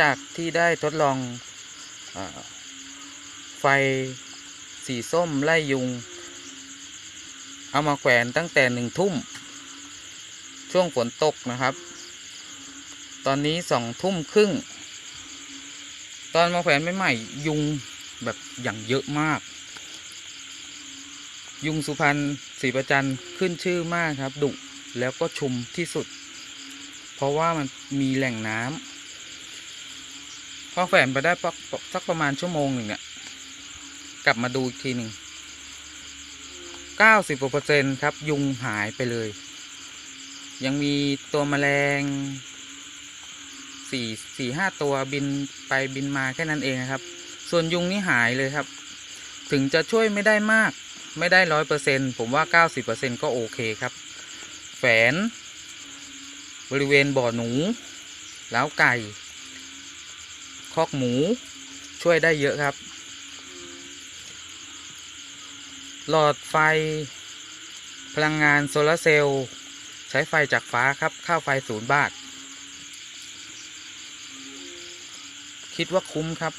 จากที่ได้ทดลองอไฟสีส้มไล่ยุง เอามาแขวนตั้งแต่หนึ่งทุ่ม ช่วงฝนตกนะครับ ตอนนี้สองทุ่มครึ่ง ตอนมาแขวนใหม่ๆยุงแบบอย่างเยอะมาก ยุงสุพรรณศรีประจันขึ้นชื่อมากครับ ดุแล้วก็ชุมที่สุด เพราะว่ามันมีแหล่งน้ำ พอแขวนไปได้สักประมาณชั่วโมงหนึ่งเนี่ยกลับมาดูอีกทีหนึ่งเก้าสิบเปอร์เซ็นครับ ยุงหายไปเลย ยังมีตัวแมลงสี่สี่ห้าตัวบินไปบินมาแค่นั้นเองครับ ส่วนยุงนี่หายเลยครับ ถึงจะช่วยไม่ได้มาก ไม่ได้ร้อยเปอร์เซ็นผมว่าเก้าสิบเปอร์เซ็นก็โอเคครับ แฝน บริเวณบ่อหนู แล้วไก่ คอกหมูช่วยได้เยอะครับ หลอดไฟ พลังงานโซลาร์เซลล์ใช้ไฟจากฟ้าครับค่าไฟศูนย์บาท คิดว่าคุ้มครับ